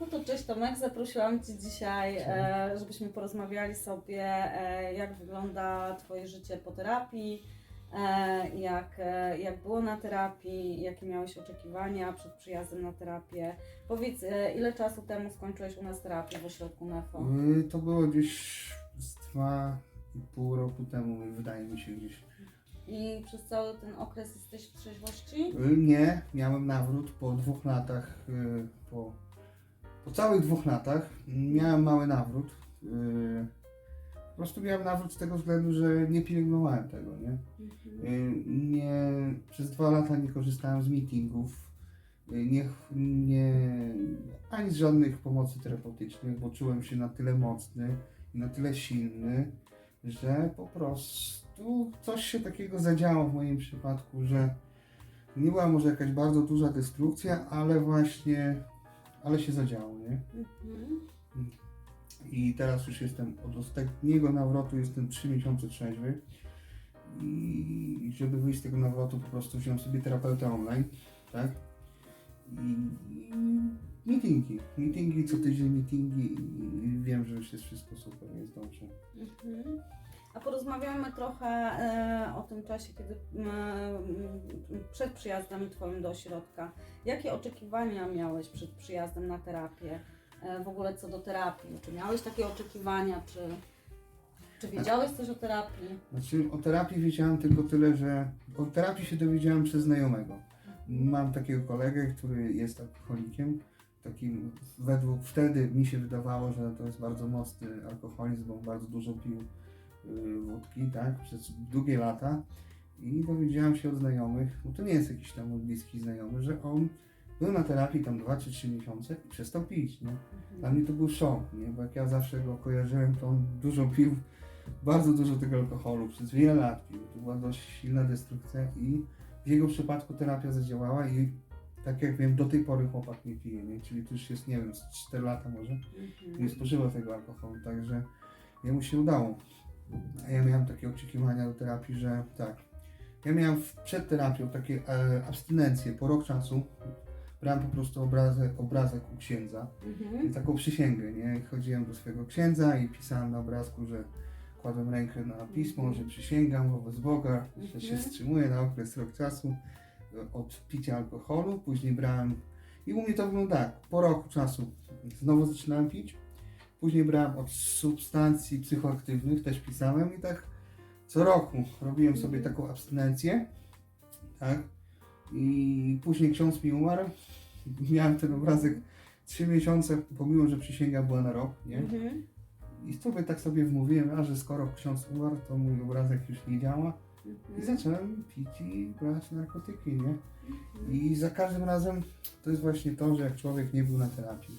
No to cześć Tomek, zaprosiłam Cię dzisiaj, e, żebyśmy porozmawiali sobie, e, jak wygląda Twoje życie po terapii, jak, e, jak było na terapii, jakie miałeś oczekiwania przed przyjazdem na terapię. Powiedz, e, ile czasu temu skończyłeś u nas terapię w ośrodku NEFO? To było gdzieś z dwa i pół roku temu, wydaje mi się gdzieś. I przez cały ten okres jesteś w trzeźwości? Nie, miałem nawrót po dwóch latach, po, po całych dwóch latach miałem mały nawrót. Po prostu miałem nawrót z tego względu, że nie pielęgnowałem tego, nie? Mhm. Y, nie przez dwa lata nie korzystałem z meetingów, y, nie, nie, ani z żadnych pomocy terapeutycznych, bo czułem się na tyle mocny i na tyle silny, że po prostu coś się takiego zadziało w moim przypadku, że nie była może jakaś bardzo duża destrukcja, ale właśnie, ale się zadziało, nie? Mhm. I teraz już jestem od ostatniego nawrotu jestem 3 miesiące trzeźwy. I żeby wyjść z tego nawrotu po prostu wziąłem sobie terapeutę online, tak? I, i meetingi. Meetingi, co tydzień meetingi i wiem, że już jest wszystko super, jest dobrze. Mhm. A porozmawiamy trochę e, o tym czasie, kiedy m, przed przyjazdem Twoim do ośrodka. Jakie oczekiwania miałeś przed przyjazdem na terapię? E, w ogóle co do terapii? Czy miałeś takie oczekiwania? Czy, czy wiedziałeś coś o terapii? Znaczy o terapii wiedziałem tylko tyle, że o terapii się dowiedziałem przez znajomego. Mam takiego kolegę, który jest alkoholikiem. Takim według wtedy mi się wydawało, że to jest bardzo mocny alkoholizm, bo bardzo dużo pił y, wódki, tak, przez długie lata. I dowiedziałem się od znajomych, bo to nie jest jakiś tam bliski znajomy, że on był na terapii tam 2 czy 3 miesiące i przestał pić, nie? Dla mnie to był szok, nie? Bo jak ja zawsze go kojarzyłem, to on dużo pił, bardzo dużo tego alkoholu, przez wiele lat pił. To była dość silna destrukcja i w jego przypadku terapia zadziałała i tak jak wiem, do tej pory chłopak nie pije, nie? Czyli to już jest, nie wiem, z 4 lata może, nie Mhm. spożywa tego alkoholu, także jemu się udało. A ja miałem takie oczekiwania do terapii, że tak. Ja miałem przed terapią takie e, abstynencje po rok czasu. Brałem po prostu obrazek, obrazek u księdza Mhm. taką przysięgę, nie? Chodziłem do swojego księdza i pisałem na obrazku, że kładłem rękę na pismo, że przysięgam wobec Boga, że się Mhm. wstrzymuję na okres rok czasu e, od picia alkoholu. Później brałem i u mnie to wygląda tak, po roku czasu znowu zaczynałem pić. Później brałem od substancji psychoaktywnych, też pisałem i tak co roku robiłem sobie Mhm. taką abstynencję, tak? I później ksiądz mi umarł. Miałem ten obrazek trzy miesiące, pomimo, że przysięga była na rok, nie? Mhm. I sobie tak sobie wmówiłem, a że skoro ksiądz umarł, to mój obrazek już nie działa. I Mhm. zacząłem pić i brać narkotyki, nie? I za każdym razem to jest właśnie to, że jak człowiek nie był na terapii,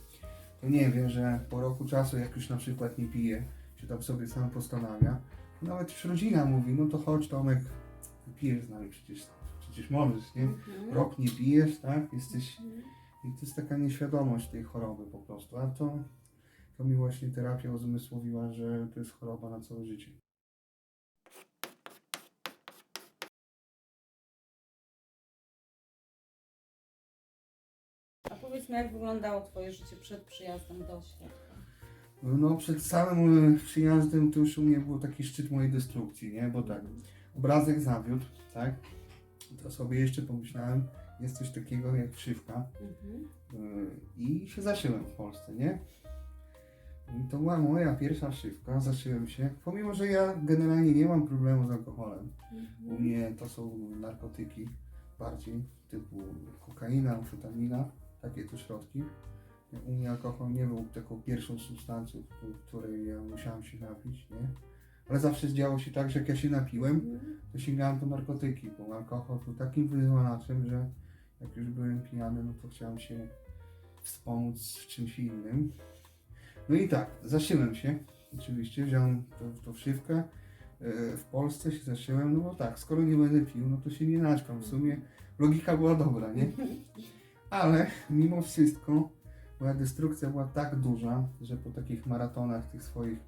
to nie wie, że po roku czasu, jak już na przykład nie pije, czy tam sobie sam postanawia, nawet już rodzina mówi, no to chodź Tomek, pijesz z nami, przecież, przecież możesz, nie? Mhm. Rok nie pijesz, tak? Jesteś Mhm. i to jest taka nieświadomość tej choroby po prostu, a to, to mi właśnie terapia uzmysłowiła, że to jest choroba na całe życie. A powiedz mi, jak wyglądało Twoje życie przed przyjazdem do ośrodka? No przed samym e, przyjazdem to już u mnie był taki szczyt mojej destrukcji, nie? Bo tak, obrazek zawiódł, tak? To sobie jeszcze pomyślałem, jest coś takiego jak wszywka Mhm. yy, i się zaszyłem w Polsce, nie? I to była moja pierwsza szywka, zaszyłem się, pomimo, że ja generalnie nie mam problemu z alkoholem. U Mhm. mnie to są narkotyki bardziej, typu kokaina, amfetamina, takie to środki. U mnie alkohol nie był taką pierwszą substancją, któ- której ja musiałem się napić, nie? Ale zawsze działo się tak, że jak ja się napiłem, to sięgałem po narkotyki, bo alkohol był takim wyzwalaczem, że jak już byłem pijany, no to chciałem się wspomóc w czymś innym. No i tak, zaszyłem się, oczywiście, wziąłem tą, tą wszywkę e, w Polsce się zacząłem, no bo tak, skoro nie będę pił, no to się nie naćpam. W sumie logika była dobra, nie? Ale mimo wszystko moja destrukcja była tak duża, że po takich maratonach tych swoich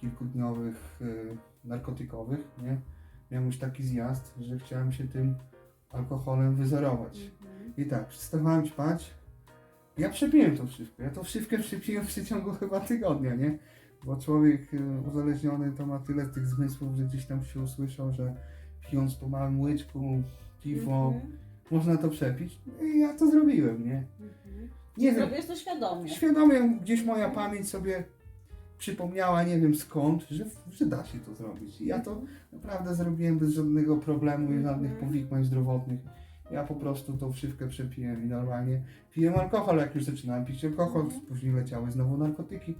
kilkudniowych y, narkotykowych, nie? Miałem już taki zjazd, że chciałem się tym alkoholem wyzerować. Mhm. I tak, przestawałem ćpać. Ja przepiłem to wszystko. Ja to wszystko przepiłem w przeciągu chyba tygodnia, nie? Bo człowiek y, uzależniony to ma tyle tych zmysłów, że gdzieś tam się usłyszał, że pijąc po małym łyczku piwo, Mhm. można to przepić. No I ja to zrobiłem, nie? Mhm. Nie Zrobiłeś to świadomie. świadomie gdzieś moja pamięć sobie przypomniała, nie wiem skąd, że, że da się to zrobić. I ja to naprawdę zrobiłem bez żadnego problemu i żadnych Mhm. powikłań zdrowotnych. Ja po prostu tą wszywkę przepiłem i normalnie piłem alkohol, jak już zaczynałem pić alkohol, Mhm. później leciały znowu narkotyki.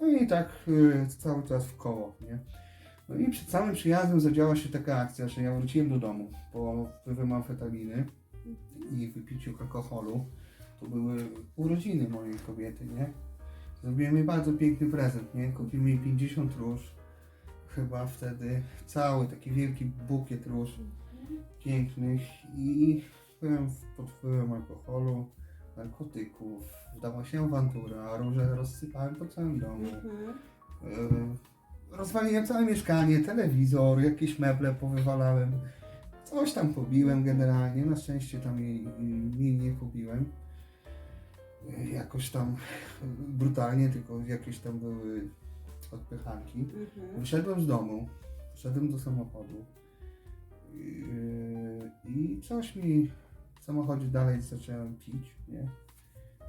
No i tak y, cały czas w koło, nie? No i przed samym przyjazdem zadziała się taka akcja, że ja wróciłem do domu po wpływem amfetaminy i wypiciu alkoholu. To były urodziny mojej kobiety, nie? Zrobiłem jej bardzo piękny prezent, nie? Kupiłem jej 50 róż. Chyba wtedy cały taki wielki bukiet róż pięknych i byłem pod wpływem alkoholu, narkotyków, wdała się awantura, a róże rozsypałem po całym domu. Mhm. Yy, Rozwaliłem całe mieszkanie, telewizor, jakieś meble powywalałem. Coś tam pobiłem generalnie. Na szczęście tam jej, jej nie pobiłem. Jakoś tam brutalnie, tylko jakieś tam były odpychanki. Mhm. Wyszedłem z domu, wszedłem do samochodu yy, i coś mi w samochodzie dalej zacząłem pić, nie?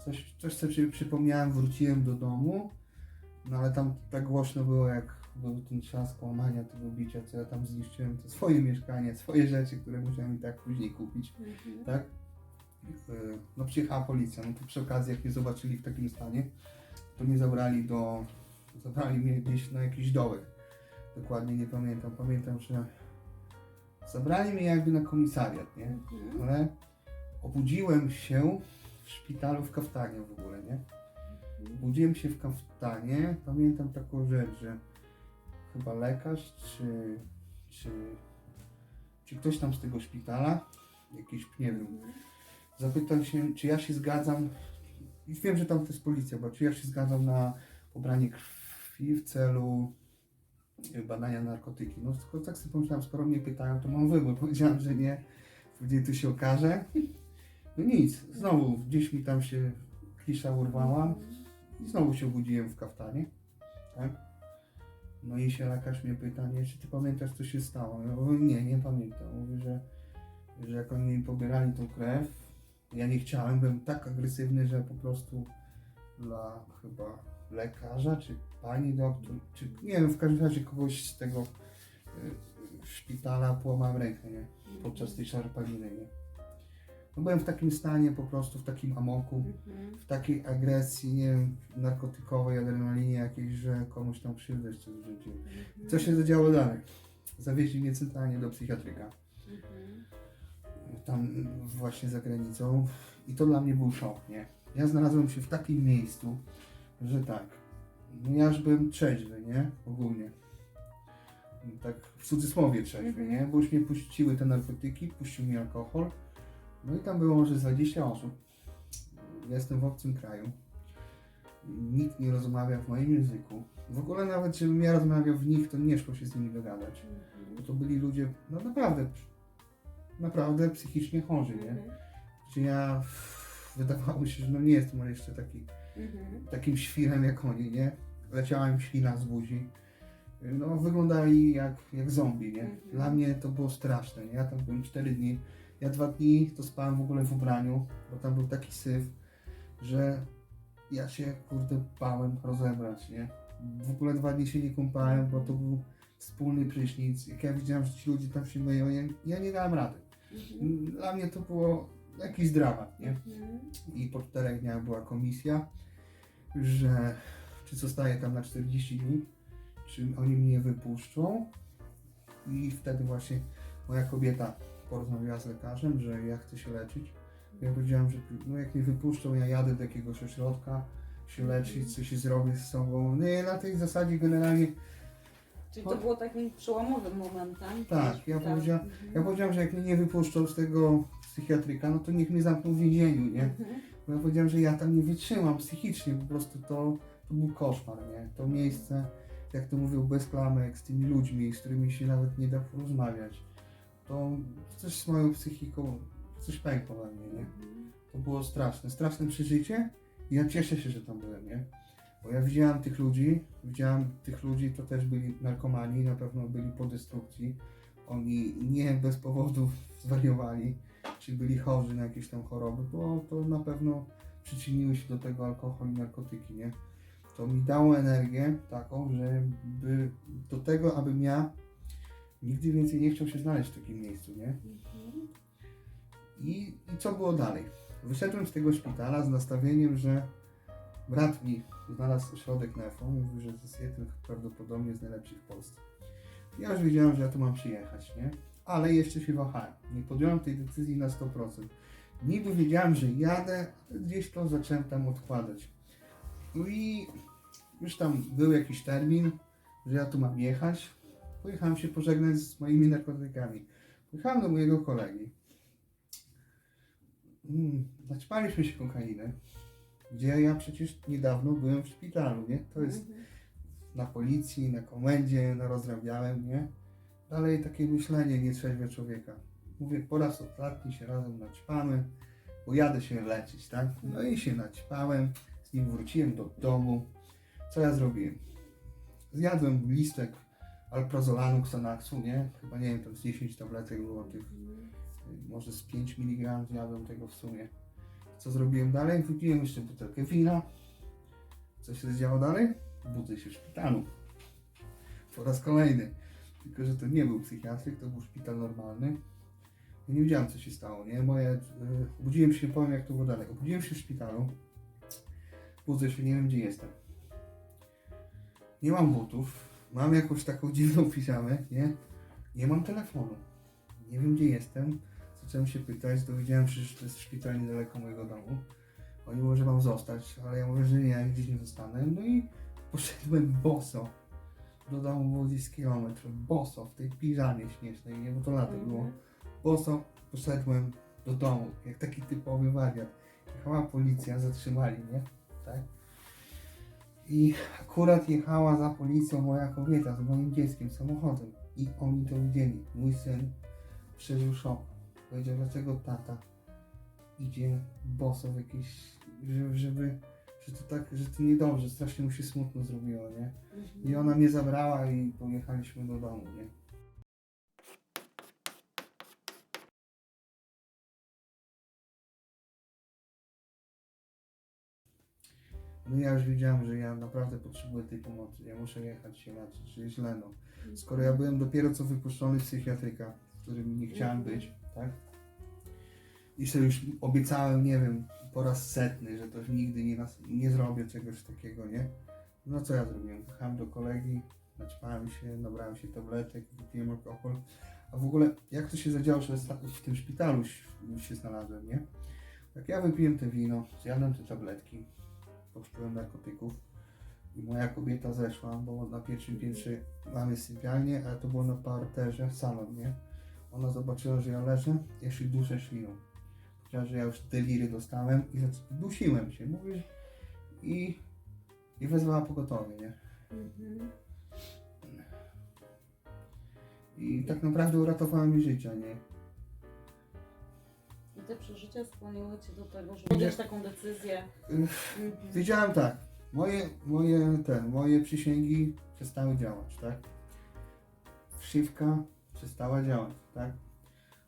Coś, coś sobie przypomniałem, wróciłem do domu, no ale tam tak głośno było, jak był ten trzask łamania tego bicia, co ja tam zniszczyłem, to swoje mieszkanie, swoje rzeczy, które musiałem i tak później kupić, Mhm. tak? Yy, No przyjechała policja, no to przy okazji jak mnie zobaczyli w takim stanie, to mnie zabrali do, zabrali mnie gdzieś na jakiś dołek. Dokładnie nie pamiętam. Pamiętam, że zabrali mnie jakby na komisariat, nie? Mhm. Ale obudziłem się w szpitalu w kaftanie w ogóle, nie? Obudziłem się w kaftanie. Pamiętam taką rzecz, że chyba lekarz, czy, czy, czy ktoś tam z tego szpitala, jakiś, nie wiem, Zapytał się, czy ja się zgadzam, i wiem, że tam to jest policja, bo czy ja się zgadzam na pobranie krwi w celu y, badania narkotyki. No tylko tak sobie pomyślałem, skoro mnie pytają, to mam wybór. Powiedziałem, że nie, później tu się okaże. No nic, znowu gdzieś mi tam się klisza urwała i znowu się obudziłem w kaftanie. Tak? No i się lekarz mnie pyta, nie, czy ty pamiętasz, co się stało? Ja mówię, nie, nie pamiętam. Mówi, że, że jak oni pobierali tą krew, ja nie chciałem, byłem tak agresywny, że po prostu dla chyba lekarza, czy pani doktor, czy nie wiem, w każdym razie kogoś z tego y, szpitala połamałem rękę, nie? Podczas tej szarpaniny, nie? No byłem w takim stanie, po prostu w takim amoku, Mhm. w takiej agresji, nie wiem, narkotykowej, adrenalinie jakiejś, że komuś tam krzywdę wrzucił. Mhm. Co się zadziało dalej? Zawieźli mnie centralnie do psychiatryka Mhm. Tam właśnie za granicą i to dla mnie był szok, nie? Ja znalazłem się w takim miejscu, że tak, no ja już byłem trzeźwy, nie? Ogólnie. Tak w cudzysłowie trzeźwy, Mhm. nie? Bo już mnie puściły te narkotyki, puścił mi alkohol. No i tam było może z 20 osób. Ja jestem w obcym kraju. Nikt nie rozmawia w moim języku. W ogóle nawet, żebym ja rozmawiał w nich, to nie szło się z nimi dogadać. Bo Mhm. to byli ludzie, no naprawdę, naprawdę psychicznie chorzy, nie? Mhm. Że ja wydawało mi się, że no nie jestem jeszcze taki, Mhm. takim świrem jak oni, nie? Leciała im ślina z buzi. No wyglądali jak, jak zombie, nie? Mhm. Dla mnie to było straszne, nie? Ja tam byłem 4 dni. Ja dwa dni to spałem w ogóle w ubraniu, bo tam był taki syf, że ja się kurde bałem rozebrać, nie? W ogóle dwa dni się nie kąpałem, bo to był wspólny prysznic. Jak ja widziałem, że ci ludzie tam się myją, ja, ja nie dałem rady. Mhm. Dla mnie to było jakiś dramat, nie? Mhm. I po czterech dniach była komisja, że czy zostaję tam na 40 dni, czy oni mnie wypuszczą. I wtedy właśnie moja kobieta porozmawiała z lekarzem, że ja chcę się leczyć. Ja powiedziałem, że no jak mnie wypuszczą, ja jadę do jakiegoś ośrodka się leczyć, co się zrobię z sobą. Nie, na tej zasadzie generalnie Czyli to było takim przełomowym momentem. Tak, ja powiedziałem- Mhm. Ja powiedziałem, że jak mnie nie wypuszczą z tego psychiatryka, no to niech mnie zamkną w więzieniu, nie? Mhm. Bo ja powiedziałem, że ja tam nie wytrzymam psychicznie, po prostu to, to był koszmar, nie? To miejsce, jak to mówił, bez klamek, z tymi ludźmi, z którymi się nawet nie da porozmawiać. To coś z moją psychiką, coś pękło we mnie, nie? Mhm. To było straszne, straszne przeżycie i ja cieszę się, że tam byłem, nie? Bo ja widziałem tych ludzi, widziałem tych ludzi, to też byli narkomani, na pewno byli po destrukcji. Oni nie bez powodu zwariowali, czy byli chorzy na jakieś tam choroby, bo to na pewno przyczyniły się do tego alkohol i narkotyki, nie? To mi dało energię taką, żeby do tego, abym ja nigdy więcej nie chciał się znaleźć w takim miejscu, nie? I, I co było dalej? Wyszedłem z tego szpitala z nastawieniem, że brat mi znalazł ośrodek NEFO, mówił, że to jest jeden prawdopodobnie z najlepszych w Polsce. Ja już wiedziałem, że ja tu mam przyjechać, nie? Ale jeszcze się wahałem. Nie podjąłem tej decyzji na 100%. Niby wiedziałem, że jadę, ale gdzieś to zacząłem tam odkładać. No i już tam był jakiś termin, że ja tu mam jechać. Pojechałem się pożegnać z moimi narkotykami. Pojechałem do mojego kolegi. Mm, naćpaliśmy się kokainy, gdzie ja przecież niedawno byłem w szpitalu, nie? To jest Mhm. na policji, na komendzie, na rozrabiałem, nie? Dalej takie myślenie nietrzeźwe człowieka. Mówię, po raz ostatni się razem naćpamy, bo jadę się leczyć, tak? No i się naćpałem, z nim wróciłem do domu. Co ja zrobiłem? Zjadłem listek alprazolanu, Xanaxu, nie? Chyba nie wiem, tam z 10 tabletek było tych Mhm. może z 5 mg zjadłem tego w sumie. Co zrobiłem dalej? Wypiłem jeszcze butelkę wina. Co się działo dalej? Budzę się w szpitalu. Po raz kolejny. Tylko, że to nie był psychiatryk, to był szpital normalny. Ja nie wiedziałem, co się stało, nie? Moje... y, obudziłem się, powiem jak to było dalej. Obudziłem się w szpitalu. Budzę się, nie wiem gdzie jestem. Nie mam butów. Mam jakąś taką dziwną piżamę, nie? Nie mam telefonu. Nie wiem gdzie jestem. Zacząłem się pytać, dowiedziałem się, że to jest szpital niedaleko mojego domu. Oni mówią, że mam zostać, ale ja mówię, że nie, gdzieś nie zostanę. No i poszedłem boso. Do domu było gdzieś kilometr. Boso, w tej piżamie śmiesznej, nie? Bo to lato było. Mhm. Boso poszedłem do domu, jak taki typowy wariat. Jechała policja, zatrzymali mnie, tak? I akurat jechała za policją moja kobieta z moim dzieckiem samochodem. I oni to widzieli. Mój syn przeżył szok. Powiedział, dlaczego tata idzie boso w jakieś, żeby, żeby że to tak, że to niedobrze, strasznie mu się smutno zrobiło, nie? I ona mnie zabrała i pojechaliśmy do domu, nie? No ja już wiedziałem, że ja naprawdę potrzebuję tej pomocy. Ja muszę jechać się leczyć, źle no. Skoro ja byłem dopiero co wypuszczony z psychiatryka, w którym nie chciałem być, tak? I sobie już obiecałem, nie wiem, po raz setny, że to nigdy nie, nas, nie zrobię czegoś takiego, nie? No co ja zrobiłem? Pojechałem do kolegi, naćpałem się, nabrałem się tabletek, wypiłem alkohol. A w ogóle, jak to się zadziało, że w tym szpitalu się- znalazłem, nie? Jak ja wypiłem te wino, zjadłem te tabletki, poszczyłem narkotyków i moja kobieta zeszła, bo na pierwszym piętrze mamy sypialnię, ale to było na parterze, salon, nie? Ona zobaczyła, że ja leżę, się duszę śliną. Powiedziała, że ja już deliry dostałem i dusiłem się, mówię, i, i wezwała pogotowie, nie? Mhm. I tak naprawdę uratowała mi życie, nie? I te przeżycia skłoniły Cię do tego, żeby podjąć taką decyzję. Wiedziałem tak, moje, moje, ten, moje przysięgi przestały działać, tak? Wszywka przestała działać, tak?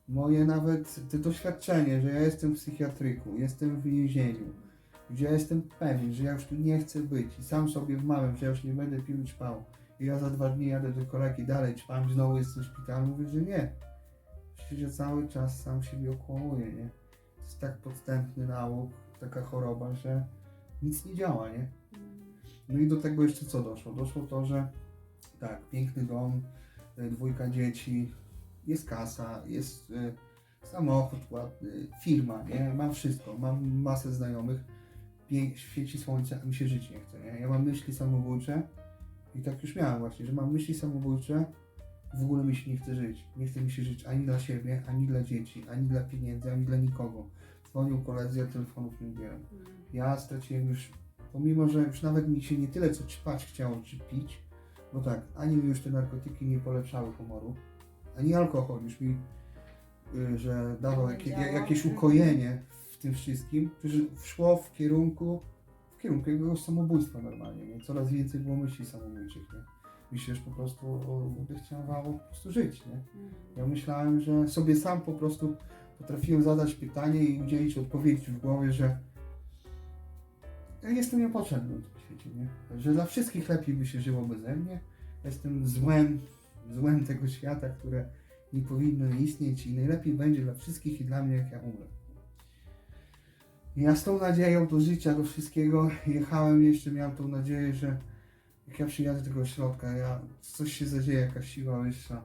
Moje nawet te doświadczenie, że ja jestem w psychiatryku, jestem w więzieniu, gdzie ja jestem pewien, że ja już tu nie chcę być i sam sobie wmawiam, że ja już nie będę pił i. I ja za dwa dni jadę do kolegi dalej, ćpam, znowu jestem w szpitalu, mówię, że nie. Przecież ja cały czas sam siebie okłamuję, nie? To jest tak podstępny nauk, taka choroba, że nic nie działa, nie? No i do tego jeszcze co doszło? Doszło to, że tak, piękny dom, dwójka dzieci, jest kasa, jest y, samochód ładny, firma, nie? Mam wszystko, mam masę znajomych, Pię- świeci słońce, a mi się żyć nie chce, nie? Ja mam myśli samobójcze I tak już miałem właśnie, że mam myśli samobójcze, w ogóle mi się nie chce żyć. Nie chce mi się żyć ani dla siebie, ani dla dzieci, ani dla pieniędzy, ani dla nikogo. Dzwonią koledzy, ja telefonów nie ubieram. Ja straciłem już, pomimo że już nawet mi się nie tyle co ćpać chciało, czy pić, bo tak, ani mi już te narkotyki nie polepszały humoru, ani alkohol już mi, y, że dawał jakieś ukojenie w tym wszystkim, że szło w kierunku, w kierunku jakiegoś samobójstwa normalnie, nie? Coraz więcej było myśli samobójczych, nie? Mi się już po prostu o, chciało po prostu żyć, nie? Ja myślałem, że sobie sam po prostu potrafiłem zadać pytanie i udzielić odpowiedzi w głowie, że ja jestem niepotrzebny w tym świecie, nie? Że dla wszystkich lepiej by się żyło beze mnie. Jestem złem, złem tego świata, które nie powinno istnieć i najlepiej będzie dla wszystkich i dla mnie, jak ja umrę. Ja z tą nadzieją do życia, do wszystkiego jechałem jeszcze, miałem tą nadzieję, że jak ja przyjadę do tego środka, ja, coś się zadzieje, jakaś siła wyższa,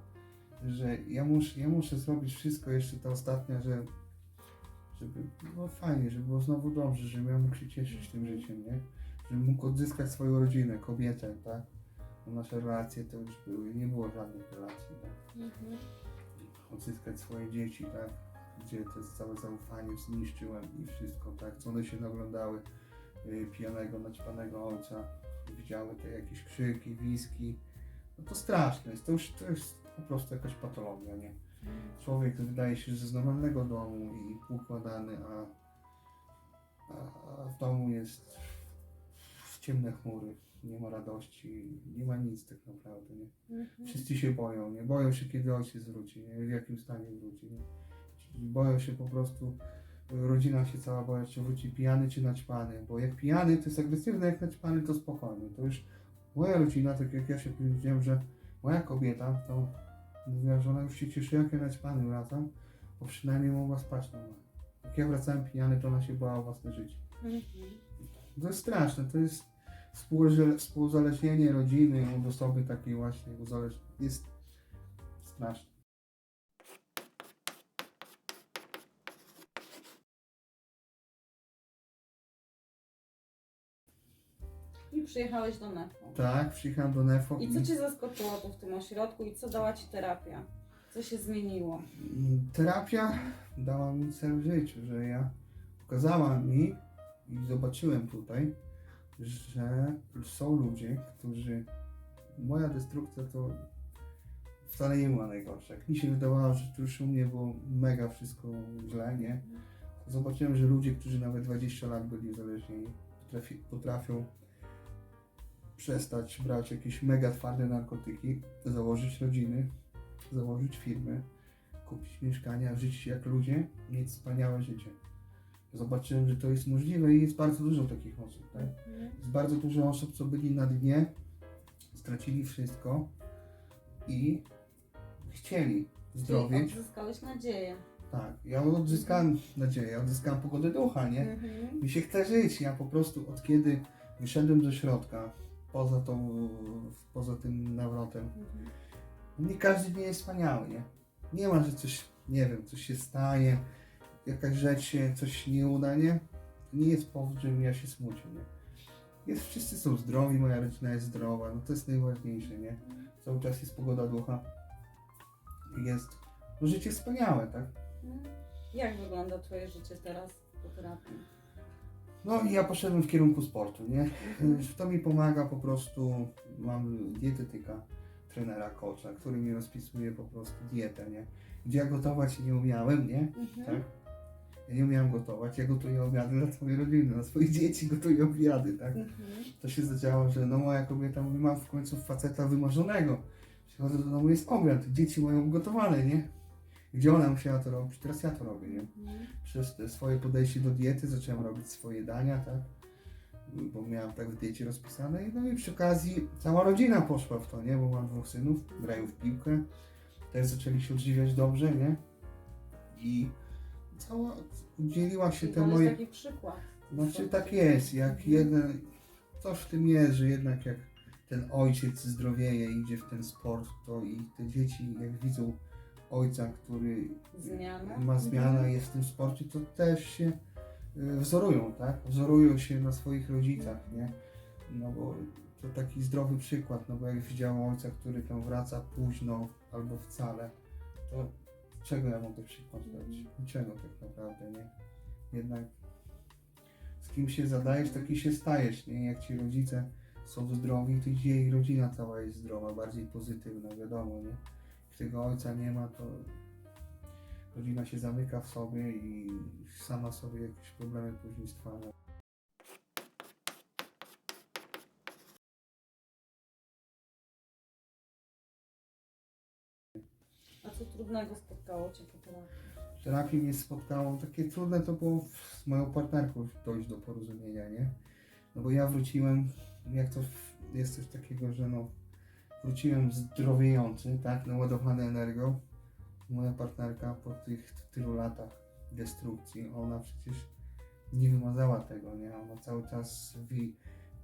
że ja muszę, ja muszę zrobić wszystko jeszcze ta ostatnia, że żeby było fajnie, żeby było znowu dobrze, żebym ja mógł się cieszyć tym życiem, nie? Żebym mógł odzyskać swoją rodzinę, kobietę, tak? Nasze relacje to już były, nie było żadnych relacji, tak? Mhm. Odzyskać swoje dzieci, tak? Gdzie to jest całe zaufanie zniszczyłem i wszystko, tak? Co one się naglądały y, pijanego, naćpanego ojca, widziały te jakieś krzyki, wiski. No to straszne jest, to już to jest po prostu jakaś patologia, nie? Człowiek wydaje się, że z normalnego domu i układany, a, a, a w domu jest w ciemne chmury, nie ma radości, nie ma nic tak naprawdę, nie? Mhm. Wszyscy się boją, nie? Boją się, kiedy ojciec wróci, nie? W jakim stanie wróci, nie? Boją się po prostu, rodzina się cała boi, czy wróci pijany, czy naćpany, bo jak pijany, to jest agresywny, jak naćpany, to spokojny. To już moja rodzina, tak jak ja się powiedziałem, że moja kobieta, to mówiła, że ona już się cieszy, jak ja naćpany wracam, bo przynajmniej mogła spać normalnie. Jak ja wracałem pijany, to ona się bała o własne życie. Mhm. To jest straszne, to jest współzależnienie rodziny od osoby takiej właśnie uzależ... jest straszne. I przyjechałeś do Nefo. Tak, przyjechałem do Nefo I co Cię zaskoczyło tu w tym ośrodku i co dała Ci terapia? Co się zmieniło? Terapia dała mi cel w życiu, że ja pokazała mi i zobaczyłem tutaj, że są ludzie, którzy moja destrukcja to wcale nie była najgorsza. Jak mi się wydawało, że to już u mnie było mega wszystko źle, nie? To zobaczyłem, że ludzie, którzy nawet 20 lat byli uzależnieni, potrafi, potrafią przestać brać jakieś mega twarde narkotyki, założyć rodziny, założyć firmy, kupić mieszkania, żyć jak ludzie, mieć wspaniałe życie. Zobaczyłem, że to jest możliwe i jest bardzo dużo takich osób, tak? Jest bardzo dużo osób, co byli na dnie, stracili wszystko i chcieli zdrowieć. Czyli odzyskałeś nadzieję. Tak, ja odzyskałem nadzieję, odzyskałem pogodę ducha, nie? Mhm. Mi się chce żyć. Ja po prostu od kiedy wyszedłem do środka, poza tą, poza tym nawrotem, Mhm. nie każdy dzień jest wspaniały, nie? Nie ma, że coś, nie wiem, coś się stanie, jakaś rzecz się, coś nie uda, nie? To nie jest powód, żebym ja się smucił, nie? Jest, wszyscy są zdrowi, moja rodzina jest zdrowa, no to jest najważniejsze, nie? Cały czas jest pogoda ducha. Jest, no życie wspaniałe, tak? Mhm. Jak wygląda Twoje życie teraz po terapii? No i ja poszedłem w kierunku sportu, nie? To mi pomaga po prostu, mam dietetyka, trenera, coacha, który mi rozpisuje po prostu dietę, nie? Gdzie ja gotować nie umiałem, nie? Mhm. Tak? Ja nie umiałem gotować, ja gotuję obiady dla swojej rodziny, dla swoich dzieci gotuję obiady, tak? Mhm. To się zadziało, że no moja kobieta mówi, mam w końcu faceta wymarzonego. Przychodzę do domu, jest obiad, dzieci mają gotowane, nie? Gdzie ona musiała to robić, teraz ja to robię, nie? Mhm. przez swoje podejście do diety zacząłem robić swoje dania, tak? Bo miałem tak w diecie rozpisane. I No i przy okazji cała rodzina poszła w to, nie? Bo mam dwóch synów, grają w piłkę. Też zaczęli się odżywiać dobrze, nie? I cała udzieliła się Czyli te to jest moje... taki przykład. Znaczy tak jest, jak Mhm. jeden... Coś w tym jest, że jednak jak ten ojciec zdrowieje, idzie w ten sport, to i te dzieci jak widzą ojca, który Zmiana. ma zmianę, jest w tym sporcie, to też się y, wzorują, tak? Wzorują się na swoich rodzicach, nie? No bo to taki zdrowy przykład, no bo jak widziałem ojca, który tam wraca późno albo wcale, to czego ja mogę przykład? Niczego tak naprawdę, nie? Jednak z kim się zadajesz, taki się stajesz, nie? Jak ci rodzice są zdrowi, to idzie i rodzina cała jest zdrowa, bardziej pozytywna, wiadomo, nie? Jak tego ojca nie ma, to rodzina się zamyka w sobie i sama sobie jakieś problemy później stwarza. Trudnego spotkało Cię po terapii? Terapii mnie spotkało, takie trudne to było z moją partnerką dojść do porozumienia, nie? No bo ja wróciłem, jak to jest coś takiego, że no wróciłem zdrowiejący, tak, naładowany energią. Moja partnerka po tych tylu latach destrukcji, ona przecież nie wymazała tego, nie? Ona cały czas wi-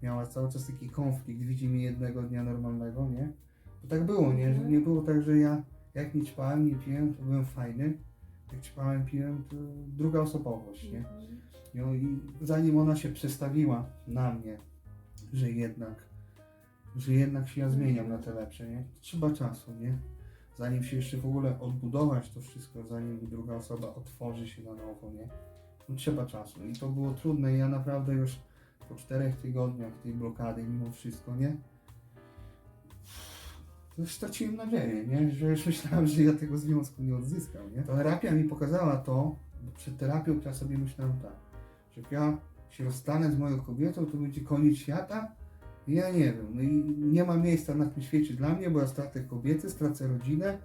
miała cały czas taki konflikt, widzi mnie jednego dnia normalnego, nie? Bo tak było, nie? Że nie było tak, że ja jak nie ćpałem, nie piłem, to byłem fajny. Jak ćpałem, piłem, to druga osobowość, nie? Mhm. No i zanim ona się przestawiła na mnie, że jednak, że jednak się ja zmieniam na te lepsze, nie? Trzeba czasu, nie? Zanim się jeszcze w ogóle odbudować to wszystko, zanim druga osoba otworzy się na nowo, nie? No trzeba czasu. I to było trudne ja naprawdę już po czterech tygodniach tej blokady, mimo wszystko, nie? Straciłem nadzieję, nie? Że już myślałem, że ja tego związku nie odzyskam, nie? Terapia mi pokazała to, bo przed terapią to ja sobie myślałem tak, że jak ja się rozstanę z moją kobietą, to będzie koniec świata? Ja nie wiem, no i nie ma miejsca na tym świecie dla mnie, bo ja stracę kobiety, stracę rodzinę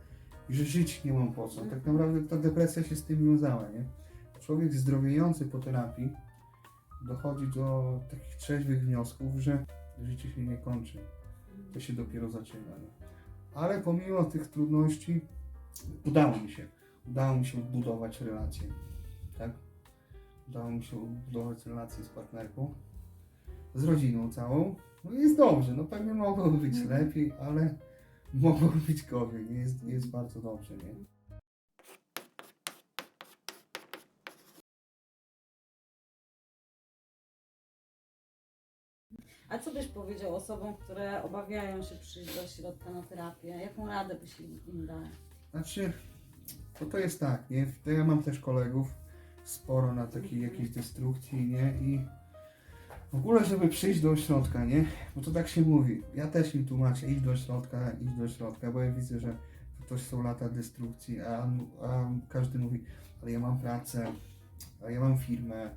i że żyć nie mam po co. Tak naprawdę ta depresja się z tym wiązała, nie? Człowiek zdrowiejący po terapii dochodzi do takich trzeźwych wniosków, że życie się nie kończy to się dopiero zaczyna. Nie? Ale pomimo tych trudności udało mi się. Udało mi się odbudować relacje. Tak? Udało mi się odbudować relacje z partnerką, z rodziną całą. No jest dobrze. No pewnie mogłoby być Mhm. lepiej, ale mogłoby być gorzej. Jest, jest bardzo dobrze, nie? A co byś powiedział osobom, które obawiają się przyjść do ośrodka na terapię? Jaką radę byś im dał? Znaczy, to to jest tak, nie? To ja mam też kolegów sporo na takiej jakiejś destrukcji, nie? I w ogóle, żeby przyjść do ośrodka, nie? Bo to tak się mówi. Ja też im tłumaczę, idź do ośrodka, idź do ośrodka, bo ja widzę, że to są lata destrukcji, a, a każdy mówi, ale ja mam pracę, a ja mam firmę,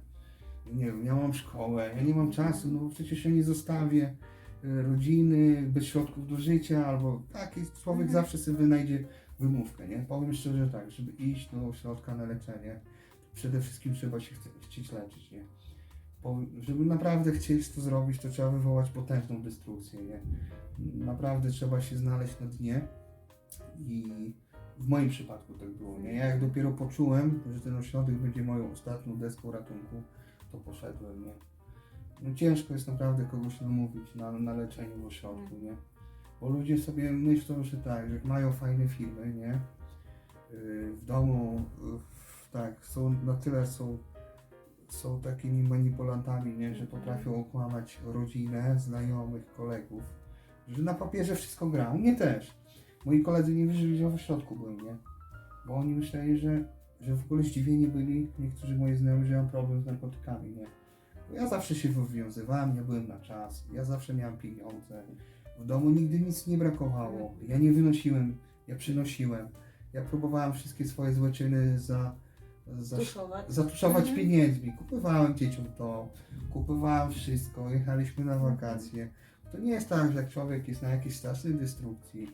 nie wiem, ja mam szkołę, ja nie mam czasu, no przecież ja nie zostawię y, rodziny bez środków do życia, albo taki człowiek Mhm. zawsze sobie wynajdzie wymówkę, nie? Powiem szczerze tak, żeby iść do ośrodka na leczenie, przede wszystkim trzeba się chce, chcieć leczyć, nie? Bo żeby naprawdę chcieć to zrobić, to trzeba wywołać potężną destrukcję, nie? Naprawdę trzeba się znaleźć na dnie i w moim przypadku tak było, nie? Ja jak dopiero poczułem, że ten ośrodek będzie moją ostatnią deską ratunku, to poszedłem, nie? No ciężko jest naprawdę kogoś namówić na, na leczenie w ośrodku, nie? Bo ludzie sobie myślą, że tak, że mają fajne filmy, nie? Yy, W domu, yy, tak, są na tyle są, są takimi manipulantami, nie? Że potrafią okłamać rodzinę, znajomych, kolegów, że na papierze wszystko gra. U mnie też. Moi koledzy nie wierzyli, że w ośrodku byłem, nie? Bo oni myśleli, że, że w ogóle zdziwieni byli niektórzy moi znajomi, że ja mam problem z narkotykami, nie? Bo ja zawsze się wywiązywałem, ja byłem na czas, ja zawsze miałem pieniądze. W domu nigdy nic nie brakowało. Ja nie wynosiłem, ja przynosiłem. Ja próbowałem wszystkie swoje złe czyny za, za, Tuszować? zatuszować Mhm. pieniędzmi. Kupowałem dzieciom to, kupowałem wszystko, jechaliśmy na wakacje. To nie jest tak, że jak człowiek jest na jakiejś strasznej destrukcji,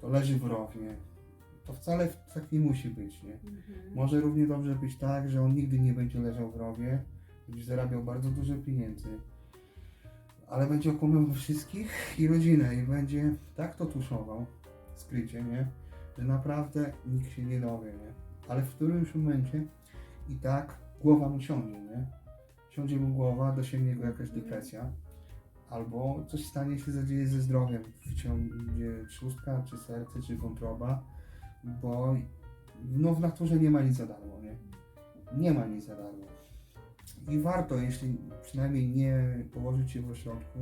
to leży w rowie. To wcale tak nie musi być, nie? Mhm. Może równie dobrze być tak, że on nigdy nie będzie leżał w rowie, będzie zarabiał bardzo dużo pieniędzy, ale będzie okłamywał wszystkich i rodzinę i będzie tak to tuszował, skrycie, nie? Że naprawdę nikt się nie dowie, nie? Ale w którymś momencie i tak głowa mu siądzie, nie? Siądzie mu głowa, dosięgnie go jakaś depresja, albo coś stanie się, zadzieje ze zdrowiem, wciągnie trzustka, czy serce, czy wątroba, bo no w naturze nie ma nic za darmo, nie? Nie ma nic za darmo. I warto, jeśli przynajmniej nie położyć się w ośrodku,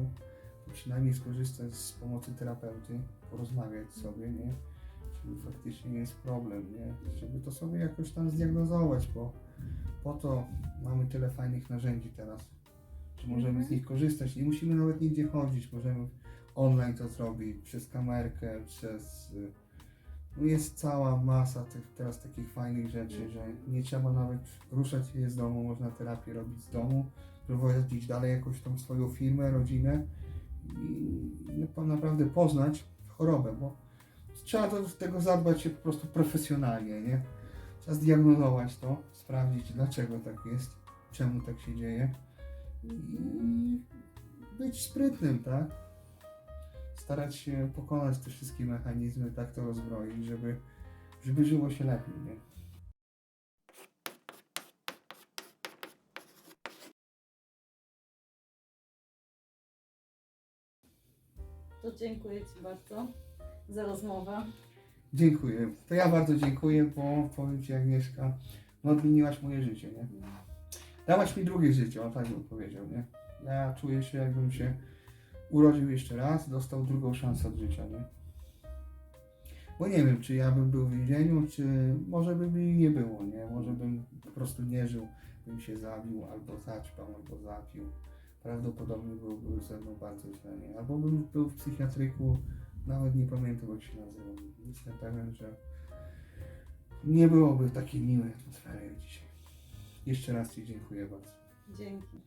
to przynajmniej skorzystać z pomocy terapeuty, porozmawiać sobie, nie? Czy faktycznie jest problem, nie? Żeby to sobie jakoś tam zdiagnozować, bo po to mamy tyle fajnych narzędzi teraz. Czy możemy Mhm. z nich korzystać? Nie musimy nawet nigdzie chodzić, możemy online to zrobić, przez kamerkę, przez... No jest cała masa tych teraz takich fajnych rzeczy, że nie trzeba nawet ruszać się z domu, można terapię robić z domu, prowadzić dalej jakąś tą swoją firmę, rodzinę i na- naprawdę poznać chorobę, bo trzeba do tego zadbać się po prostu profesjonalnie, nie? Trzeba zdiagnozować to, sprawdzić dlaczego tak jest, czemu tak się dzieje i być sprytnym, tak? Starać się pokonać te wszystkie mechanizmy, tak to rozbroić, żeby, żeby żyło się lepiej, nie? To dziękuję Ci bardzo za rozmowę. Dziękuję. To ja bardzo dziękuję, bo powiem Ci Agnieszka, no odmieniłaś moje życie, nie? Dałaś mi drugie życie, o tak bym powiedział, nie? Ja czuję się jakbym się urodził jeszcze raz, dostał drugą szansę od życia, nie? Bo nie wiem, czy ja bym był w więzieniu, czy może by mi nie było, nie? Może bym po prostu nie żył, bym się zabił, albo zaćpał, albo zapił. Prawdopodobnie byłby ze mną bardzo źle, nie? Albo bym był w psychiatryku, nawet nie pamiętam jak się nazywał. Jestem pewien, że nie byłoby takiej miłej atmosfery jak dzisiaj. Jeszcze raz Ci dziękuję bardzo. Dzięki.